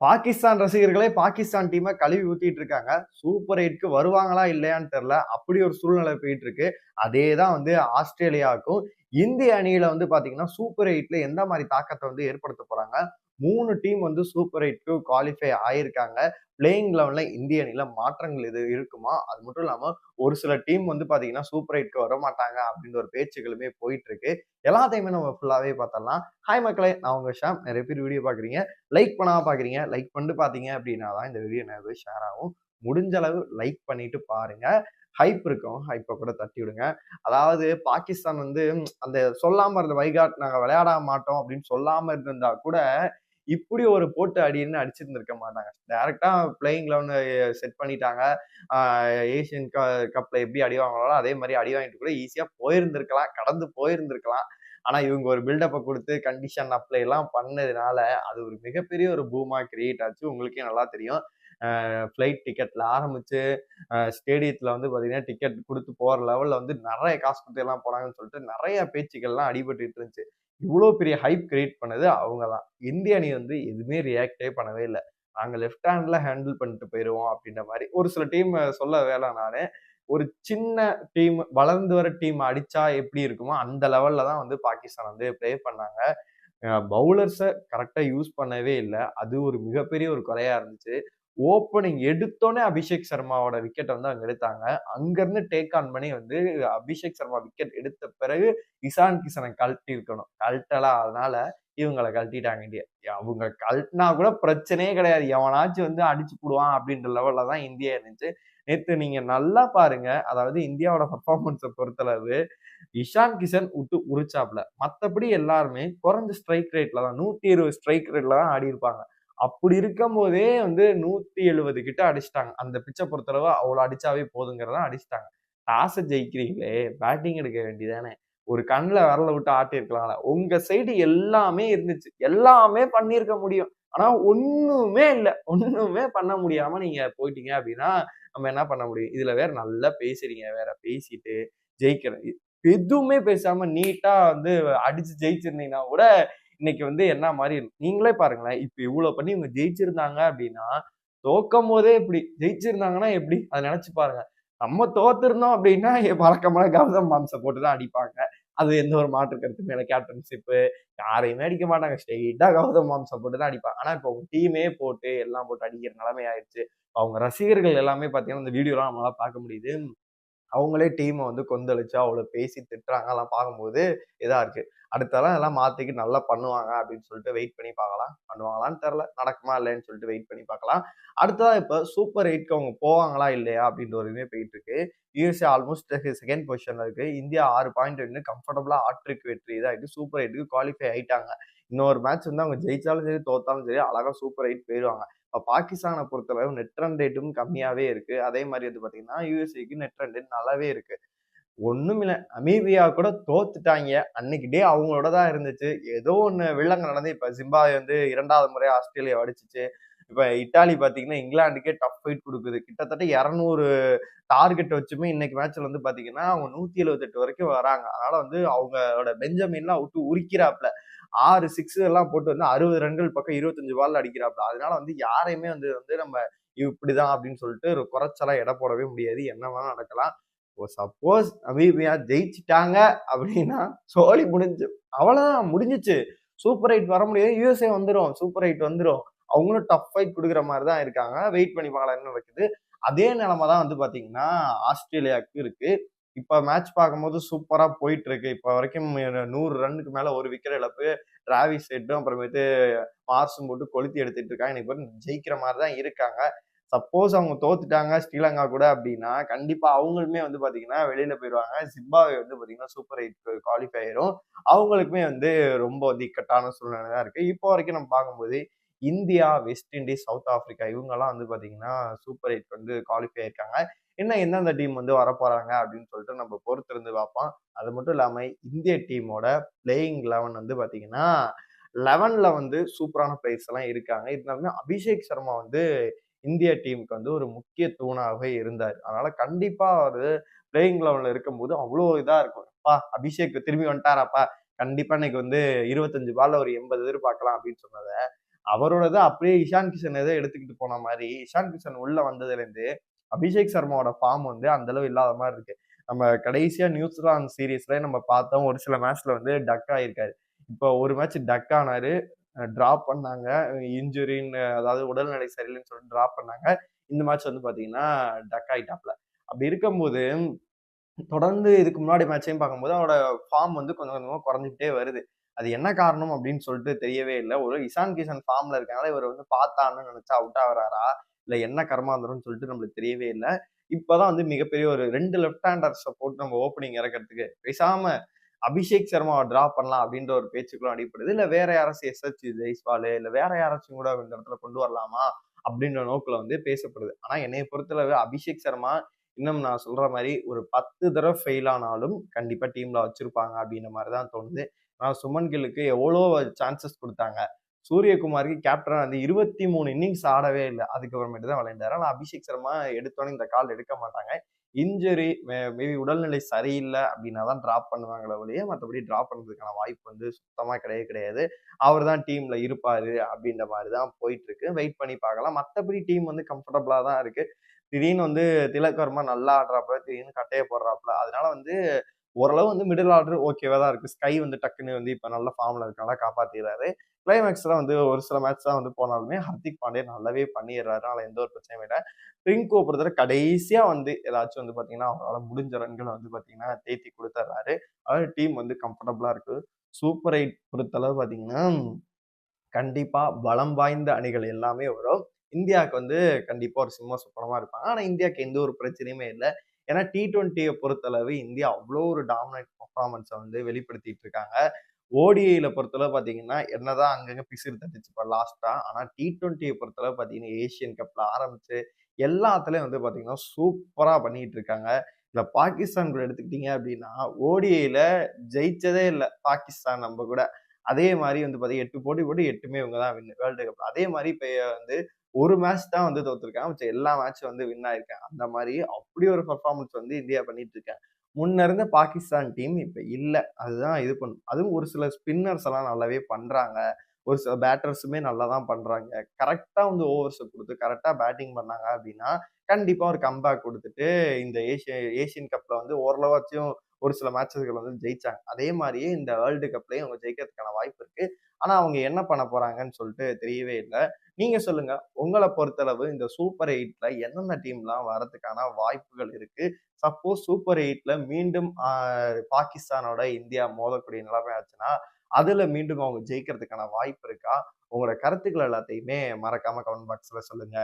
பாகிஸ்தான் ரசிகர்களே பாகிஸ்தான் டீமை கழுவி ஊத்திட்டு இருக்காங்க. சூப்பர் எயிட்க்கு வருவாங்களா இல்லையான்னு தெரியல. அப்படி ஒரு சூழ்நிலை போயிட்டு இருக்கு. அதே தான் வந்து ஆஸ்திரேலியாவுக்கும். இந்திய அணியில வந்து பாத்தீங்கன்னா சூப்பர் எயிட்ல எந்த மாதிரி தாக்கத்தை வந்து ஏற்படுத்த போறாங்க? மூணு டீம் வந்து சூப்பர் எயிட்க்கு குவாலிஃபை ஆயிருக்காங்க. பிளேயிங் லெவலில் இந்திய அணியில் மாற்றங்கள் இது இருக்குமா? அது மட்டும் இல்லாமல் ஒரு சில டீம் வந்து பார்த்தீங்கன்னா சூப்பர் எயிட்க்கு வர மாட்டாங்க அப்படின்ற ஒரு பேச்சுகளுமே போயிட்டு இருக்கு எல்லாத்தையுமே நம்ம ஃபுல்லாகவே பார்த்தலாம் ஹாய் மக்களே நான் உங்கள் ஷாம். நிறைய பேர் வீடியோ பார்க்குறீங்க. லைக் பண்ணாமல் பார்க்குறீங்க. லைக் பண்ணிட்டு பார்த்தீங்க அப்படின்னா தான் இந்த வீடியோ நிறைய ஷேர் ஆகும். முடிஞ்ச அளவு லைக் பண்ணிட்டு பாருங்க. ஹைப் இருக்கும். ஹைப்பை கூட தட்டி விடுங்க. அதாவது பாகிஸ்தான் வந்து அந்த சொல்லாமல் இருந்த வைகாட் நாங்கள் விளையாட மாட்டோம் அப்படின்னு சொல்லாமல் இருந்திருந்தா கூட இப்படி ஒரு போட்டு அடின்னு அடிச்சிருந்திருக்க மாட்டாங்க. டேரெக்டா பிளேயிங் லெவன் செட் பண்ணிட்டாங்க. ஏசியன் கப்ல எப்படி அடி வாங்கினாலும் அதே மாதிரி அடி வாங்கிட்டு கூட ஈஸியா போயிருந்திருக்கலாம் கடந்து போயிருந்திருக்கலாம். ஆனா இவங்க ஒரு பில்டப்பை கொடுத்து கண்டிஷன் அப்ளை எல்லாம் பண்ணதுனால அது ஒரு மிகப்பெரிய ஒரு பூமா கிரியேட் ஆச்சு. உங்களுக்கே நல்லா தெரியும். ஃப்ளைட் டிக்கெட்ல ஆரம்பிச்சு ஸ்டேடியத்தில் வந்து பார்த்தீங்கன்னா டிக்கெட் கொடுத்து போகிற லெவலில் வந்து நிறைய காசு கொடுத்து எல்லாம் போனாங்கன்னு சொல்லிட்டு நிறைய பேச்சுக்கள்லாம் அடிபட்டு இருந்துச்சு. இவ்வளோ பெரிய ஹைப் கிரியேட் பண்ணது அவங்க தான் இந்திய அணி வந்து எதுவுமே ரியாக்டே பண்ணவே இல்லை. நாங்கள் லெஃப்ட் ஹேண்டில் ஹேண்டில் பண்ணிட்டு போயிடுவோம் அப்படின்ற மாதிரி. ஒரு சில டீம் சொல்ல வேலை நான். ஒரு சின்ன டீம் வளர்ந்து வர டீம் அடிச்சா எப்படி இருக்குமோ அந்த லெவலில் தான் வந்து பாகிஸ்தான் வந்து ப்ளே பண்ணாங்க. பவுலர்ஸை கரெக்டாக யூஸ் பண்ணவே இல்லை. அது ஒரு மிகப்பெரிய ஒரு குறையாக இருந்துச்சு. ஓப்பனிங் எடுத்தோடனே அபிஷேக் சர்மாவோட விக்கெட் வந்து அங்க எடுத்தாங்க. அங்கிருந்து டேக் ஆன் பண்ணி வந்து அபிஷேக் சர்மா விக்கெட் எடுத்த பிறகு இசான் கிஷனை கழட்டி இருக்கணும் கழட்டலா அதனால இவங்களை கழட்டிட்டாங்க இந்தியா. அவங்க கழட்டினா கூட பிரச்சனையே கிடையாது. எவனாச்சும் வந்து அடிச்சு போடுவான் அப்படின்ற லெவல்ல தான் இந்தியா இருந்துச்சு. நேற்று நீங்க நல்லா பாருங்க. அதாவது இந்தியாவோட பர்ஃபார்மன்ஸை பொறுத்தளவு இஷான் கிஷன் விட்டு உரிச்சாப்ல. மற்றபடி எல்லாருமே குறைஞ்ச ஸ்ட்ரைக் ரேட்ல தான் நூத்தி இருபது ஸ்ட்ரைக் ரேட்ல தான் ஆடி இருப்பாங்க அப்படி இருக்கும் போதே வந்து நூத்தி எழுபது கிட்ட அடிச்சிட்டாங்க. அந்த பிச்சை பொறுத்தளவு அவ்வளோ அடிச்சாவே போதுங்கிறதா அடிச்சிட்டாங்க. டாஸை ஜெயிக்கிறீங்களே பேட்டிங் எடுக்க வேண்டியதானே? ஒரு கண்ணில் விரல விட்டு ஆட்டி இருக்கலாம்ல உங்க சைடு எல்லாமே இருந்துச்சு. எல்லாமே பண்ணியிருக்க முடியும். ஆனா ஒண்ணுமே இல்லை. ஒண்ணுமே பண்ண முடியாம நீங்க போயிட்டீங்க அப்படின்னா நம்ம என்ன பண்ண முடியும்? இதுல வேற நல்லா பேசுறீங்க வேற. பேசிட்டு ஜெயிக்கிறேன் எதுவுமே பேசாம நீட்டா வந்து அடிச்சு ஜெயிச்சிருந்தீங்கன்னா கூட இன்னைக்கு வந்து என்ன மாதிரி நீங்களே பாருங்களேன். இப்ப இவ்வளவு பண்ணி இவங்க ஜெயிச்சிருந்தாங்க அப்படின்னா தோக்கும் போதே இப்படி ஜெயிச்சிருந்தாங்கன்னா எப்படி அதை நினைச்சு பாருங்க. நம்ம தோத்துருந்தோம் அப்படின்னா வழக்கமான கௌதம் மாம்சம் போட்டு தான் அடிப்பாங்க. அது எந்த ஒரு மாற்று கருத்து மேல கேப்டன்ஷிப்பு யாரையுமே அடிக்க மாட்டாங்க. ஸ்ட்ரெயிட்டா கௌதம் மாம்சம் போட்டு தான் அடிப்பாங்க. ஆனா இப்போ அவங்க டீமே போட்டு எல்லாம் போட்டு அடிக்கிற நிலைமை ஆயிடுச்சு. அவங்க ரசிகர்கள் எல்லாமே பார்த்தீங்கன்னா இந்த வீடியோலாம் நம்மளால பார்க்க முடியுது. அவங்களே டீமை வந்து கொந்தளிச்சு அவ்வளோ பேசி திட்டுறாங்க எல்லாம் பார்க்கும்போது இதாக இருக்கு. அடுத்தலாம் எல்லாம் மாத்திக்கு நல்லா பண்ணுவாங்க அப்படின்னு சொல்லிட்டு வெயிட் பண்ணி பார்க்கலாம். பண்ணுவாங்களான்னு தெரில நடக்குமா இல்லைன்னு சொல்லிட்டு வெயிட் பண்ணி பார்க்கலாம். அடுத்ததான் இப்போ சூப்பர் எயிட்க்கு அவங்க போவாங்களா இல்லையா அப்படின்ற ஒரு இதுவே போயிட்டு இருக்கு. யூஎஸ்ஏ ஆல்மோஸ்ட் செகண்ட் பொசிஷன்ல இருக்கு. இந்தியா ஆறு பாயிண்ட் ரெண்டு கம்ஃபர்டபுளா ஆட்ரிக் வெற்றி இதாகிட்டு சூப்பர் எயிட்டுக்கு குவாலிஃபை ஆயிட்டாங்க. இன்னொரு மேட்ச் வந்து அவங்க ஜெயிச்சாலும் சரி தோத்தாலும் சரி அழகாக சூப்பர் எயிட் போயிடுவாங்க இப்போ பாகிஸ்தானை பொறுத்தளவு நெட் ரன் ரேட்டும் கம்மியாவே இருக்கு. அதே மாதிரி வந்து பாத்தீங்கன்னா யூஎஸ்ஏக்கு நெட் ரன் ரேட் நல்லாவே இருக்கு. ஒன்றும் இல்லை. அமீபியா கூட தோத்துட்டாங்க. அன்னைக்கு டே அவங்களோட தான் இருந்துச்சு. ஏதோ ஒன்று வில்லங்க நடந்து இப்போ ஜிம்பாவே வந்து இரண்டாவது முறை ஆஸ்திரேலியா அடிச்சிச்சு. இப்போ இட்டாலி பார்த்தீங்கன்னா இங்கிலாந்துக்கே டஃப் ஃபைட் கொடுக்குது. கிட்டத்தட்ட இரநூறு டார்கெட் வச்சுமே இன்னைக்கு மேட்ச்ல வந்து பார்த்தீங்கன்னா அவங்க நூற்றி எழுபத்தெட்டு வரைக்கும் வராங்க. அதனால வந்து அவங்களோட பெஞ்சமின்லாம் விட்டு உரிக்கிறாப்ல. ஆறு சிக்ஸ் எல்லாம் போட்டு வந்து அறுபது ரன்கள் பக்கம் இருபத்தஞ்சு பால் அடிக்கிறாப்ல. அதனால வந்து யாரையுமே வந்து வந்து நம்ம இப்படிதான் அப்படின்னு சொல்லிட்டு ஒரு குறைச்சலா எடை போடவே முடியாது. என்ன வேணாலும் நடக்கலாம். சப்போஸ் அபிபியா ஜெயிச்சிட்டாங்க அப்படின்னா சோழி முடிஞ்சு அவ்வளோதான் முடிஞ்சிச்சு. சூப்பர் எயிட் வர முடியாது. யூஎஸ்ஏ வந்துடும் சூப்பர் எயிட் வந்துடும் அவங்களும் டஃப் ஃபைட் கொடுக்குற மாதிரி தான் இருக்காங்க. வெயிட் பண்ணி பார்க்கலாம் என்ன நடக்குது. அதே நிலைமை தான் வந்து பார்த்தீங்கன்னா ஆஸ்திரேலியாவுக்கு இருக்கு. இப்போ மேட்ச் பார்க்கும்போது சூப்பராக போயிட்டு இருக்கு இப்போ வரைக்கும் நூறு ரன்னுக்கு மேலே ஒரு விக்கெட் இழப்பு. டிராவிஸ் ஹெட்டும் அப்புறமேட்டு மார்ஸும் போட்டு கொளுத்தி எடுத்துட்டு இருக்காங்க. இன்னைக்கு ஜெயிக்கிற மாதிரி தான் இருக்காங்க. சப்போஸ் அவங்க தோத்துட்டாங்க ஸ்ரீலங்கா கூட அப்படின்னா கண்டிப்பா அவங்களுமே வந்து பாத்தீங்கன்னா வெளியில போயிடுவாங்க. ஜிம்பாவே வந்து பாத்தீங்கன்னா சூப்பர் எயிட் குவாலிஃபை ஆயிரும். அவங்களுக்குமே வந்து ரொம்ப வந்து இக்கட்டான சூழ்நிலை தான் இருக்கு. இப்போ வரைக்கும் நம்ம பார்க்கும்போது India West Indies South Africa இவங்கெல்லாம் வந்து பார்த்தீங்கன்னா சூப்பர் எயிட் வந்து குவாலிஃபை ஆயிருக்காங்க. என்ன எந்தெந்த டீம் வந்து வரப்போறாங்க அப்படின்னு சொல்லிட்டு நம்ம பொறுத்திருந்து பார்ப்போம். அது மட்டும் இல்லாமல் இந்திய டீமோட பிளேயிங் லெவன் வந்து பார்த்தீங்கன்னா லெவனில் வந்து சூப்பரான பிளேயர்ஸ் எல்லாம் இருக்காங்க. இருந்தாலுமே அபிஷேக் சர்மா வந்து இந்திய டீமுக்கு வந்து ஒரு முக்கிய தூணாகவே இருந்தார். அதனால கண்டிப்பாக அவர் பிளேயிங் லெவனில் இருக்கும்போது அவ்வளோ இதாக இருக்கும். அப்பா அபிஷேக் திரும்பி வந்துட்டாராப்பா. கண்டிப்பாக இன்னைக்கு வந்து இருபத்தஞ்சு பால்ல ஒரு எண்பது எதிர்பார்க்கலாம் அப்படின்னு சொன்னதை அவரோடத அப்படியே இஷான் கிஷன் எதை எடுத்துக்கிட்டு போன மாதிரி இஷான் கிஷன் உள்ள வந்ததுலேருந்து அபிஷேக் சர்மாவோட ஃபார்ம் வந்து அந்த அளவு இல்லாத மாதிரி இருக்கு. நம்ம கடைசியா நியூசிலாந்து சீரீஸ்ல நம்ம பார்த்தோம் ஒரு சில மேட்ச்ல வந்து டக் ஆயிருக்காரு. இப்போ ஒரு மேட்ச் டக் ஆனாரு டிராப் பண்ணாங்க இன்ஜுரின்னு அதாவது உடல்நிலை சரியில்லைன்னு சொல்லிட்டு ட்ராப் பண்ணாங்க. இந்த மேட்ச் வந்து பாத்தீங்கன்னா டக் ஆயிட்டாப்ல. அப்படி இருக்கும்போது தொடர்ந்து இதுக்கு முன்னாடி மேட்சையும் பார்க்கும்போது அவரோட ஃபார்ம் வந்து கொஞ்சம் கொஞ்சமாக குறைஞ்சிக்கிட்டே வருது. அது என்ன காரணம் அப்படின்னு சொல்லிட்டு தெரியவே இல்லை. ஒரு இசான் கிஷன் ஃபார்ம்ல இருக்கனால இவர் வந்து பார்த்தான்னு நினைச்சா அவுட் ஆகிறாரா? இல்லை என்ன கர்மாந்திரம்னு சொல்லிட்டு நம்மளுக்கு தெரியவே இல்லை. இப்போதான் வந்து மிகப்பெரிய ஒரு ரெண்டு லெஃப்ட் ஹேண்டர்ஸை போட்டு நம்ம ஓப்பனிங் இறக்கிறதுக்கு பேசாம அபிஷேக் சர்மாவை டிரா பண்ணலாம் அப்படின்ற ஒரு பேச்சுக்களும் அடிப்படுது இல்லை வேற யாராச்சும் எஸ்எச் ஜெய்ஸ்வால் இல்லை வேற யாராச்சும் கூட இந்த இடத்துல கொண்டு வரலாமா? அப்படின்ற நோக்கில் வந்து பேசப்படுது. ஆனால் என்னை பொறுத்தளவு அபிஷேக் சர்மா இன்னும் நான் சொல்ற மாதிரி ஒரு பத்து தடவை ஃபெயில் ஆனாலும் கண்டிப்பாக டீம்ல வச்சிருப்பாங்க அப்படின்ற மாதிரி தான் தோணுது. நான் சுமன் கில்லுக்கு எவ்வளோ சான்சஸ் கொடுத்தாங்க. சூரியகுமாருக்கு கேப்டன் வந்து இருபத்தி மூணு இன்னிங்ஸ் ஆடவே இல்லை. அதுக்கப்புறமேட்டு தான் விளையாண்டாரு. ஆனால் அபிஷேக் சர்மா எடுத்தோன்னே இந்த கால் எடுக்க மாட்டாங்க. இன்ஜுரி மேபி உடல்நிலை சரியில்லை அப்படின்னா தான் ட்ராப் பண்ணுவாங்களே ஒழிய மற்றபடி ட்ராப் பண்ணுறதுக்கான வாய்ப்பு வந்து சுத்தமாக கிடையவே கிடையாது. அவர் தான் டீமில் இருப்பார் அப்படின்ற மாதிரி தான் போயிட்டுருக்கு. வெயிட் பண்ணி பார்க்கலாம். மற்றபடி டீம் வந்து கம்ஃபர்டபுளாக தான் இருக்குது திடீர்னு வந்து திலக்கர்மா நல்லா ஆடுறாப்புல திடீர்னு கட்டையை போடுறாப்புல. அதனால வந்து ஓரளவு வந்து மிடில் ஆர்டர் ஓகேவா தான் இருக்கு. ஸ்கை வந்து டக்குன்னு வந்து இப்போ நல்ல ஃபார்ம்ல இருக்கனால காப்பாத்திடுறாரு. கிளைமேக்ஸ்ல வந்து ஒரு சில மேட்ச் தான் வந்து போனாலுமே ஹர்திக் பாண்டே நல்லாவே பண்ணிடுறாரு. அதனால எந்த ஒரு பிரச்சனையும் இல்லை. ரிங்கோ பொறுத்தவரை கடைசியா வந்து ஏதாச்சும் வந்து பாத்தீங்கன்னா அவரால் முடிஞ்ச ரன்களை வந்து பாத்தீங்கன்னா தேத்தி கொடுத்துட்றாரு. அதாவது டீம் வந்து கம்ஃபர்டபுளா இருக்கு. சூப்பர் எயிட் பொறுத்தளவு பாத்தீங்கன்னா கண்டிப்பா பலம் வாய்ந்த அணிகள் எல்லாமே வரும். இந்தியாவுக்கு வந்து கண்டிப்பா ஒரு சிம்ம சுப்பனமா இருப்பாங்க. ஆனா இந்தியாவுக்கு எந்த ஒரு பிரச்சனையுமே இல்லை. ஏன்னா டி டுவெண்ட்டியை பொறுத்தளவு இந்தியா அவ்வளோ ஒரு டாமினேட் பர்ஃபார்மன்ஸை வந்து வெளிப்படுத்திட்டு இருக்காங்க. ஓடிஐயில் பொறுத்தளவு பார்த்தீங்கன்னா என்னதான் அங்கங்கே பிசிறு தட்டுச்சு இப்போ லாஸ்ட்டாக ஆனால் டி ட்வெண்ட்டியை பொறுத்தளவு பார்த்தீங்கன்னா ஏஷியன் கப்பில் ஆரம்பிச்சு எல்லாத்துலேயும் வந்து பார்த்தீங்கன்னா சூப்பராக பண்ணிட்டு இருக்காங்க. இந்த பாகிஸ்தான் கூட எடுத்துக்கிட்டீங்க அப்படின்னா ஓடிஐயில் ஜெயிச்சதே இல்லை பாகிஸ்தான் நம்ம கூட. அதே மாதிரி வந்து பார்த்தீங்கன்னா எட்டு போட்டி போட்டு எட்டுமே இவங்க தான் வின் வேர்ல்டு கப் அதே மாதிரி இப்போ வந்து ஒரு மேட்ச் தான் வந்து தோத்துருக்கேன். மிச்சம் எல்லா மேட்சும் வந்து வின் ஆயிருக்கேன். அந்த மாதிரி அப்படி ஒரு பர்ஃபார்மன்ஸ் வந்து இந்தியா பண்ணிட்டு இருக்கேன் முன்ன இருந்த பாகிஸ்தான் டீம் இப்ப இல்ல. அதுதான் இது பண்ணும். அதுவும் ஒரு சில ஸ்பின்னர்ஸ் எல்லாம் நல்லாவே பண்றாங்க. ஒரு சில பேட்டர்ஸுமே நல்லா தான் பண்றாங்க. கரெக்டா வந்து ஓவர்ஸை கொடுத்து கரெக்டாக பேட்டிங் பண்ணாங்க அப்படின்னா கண்டிப்பா ஒரு கம்பேக் கொடுத்துட்டு இந்த ஏஷிய ஏஷியன் கப்ல வந்து ஓரளவாச்சும் ஒரு சில மேட்சஸ்கள் வந்து ஜெயிச்சாங்க. அதே மாதிரியே இந்த வேர்ல்டு கப்லையும் அவங்க ஜெயிக்கிறதுக்கான வாய்ப்பு இருக்கு. ஆனா அவங்க என்ன பண்ண போறாங்கன்னு சொல்லிட்டு தெரியவே இல்லை. நீங்க சொல்லுங்க. உங்களை பொறுத்தளவு இந்த சூப்பர் எயிட்ல என்னென்ன டீம்லாம் வரதுக்கான வாய்ப்புகள் இருக்கு? சப்போஸ் சூப்பர் எயிட்ல மீண்டும் பாகிஸ்தானோட இந்தியா மோதக்கூடிய நிலைமை ஆச்சுன்னா அதுல மீண்டும் அவங்க ஜெயிக்கிறதுக்கான வாய்ப்பு இருக்கா? உங்களோட கருத்துக்கள் எல்லாத்தையுமே மறக்காம கமெண்ட் பாக்ஸ்ல சொல்லுங்க.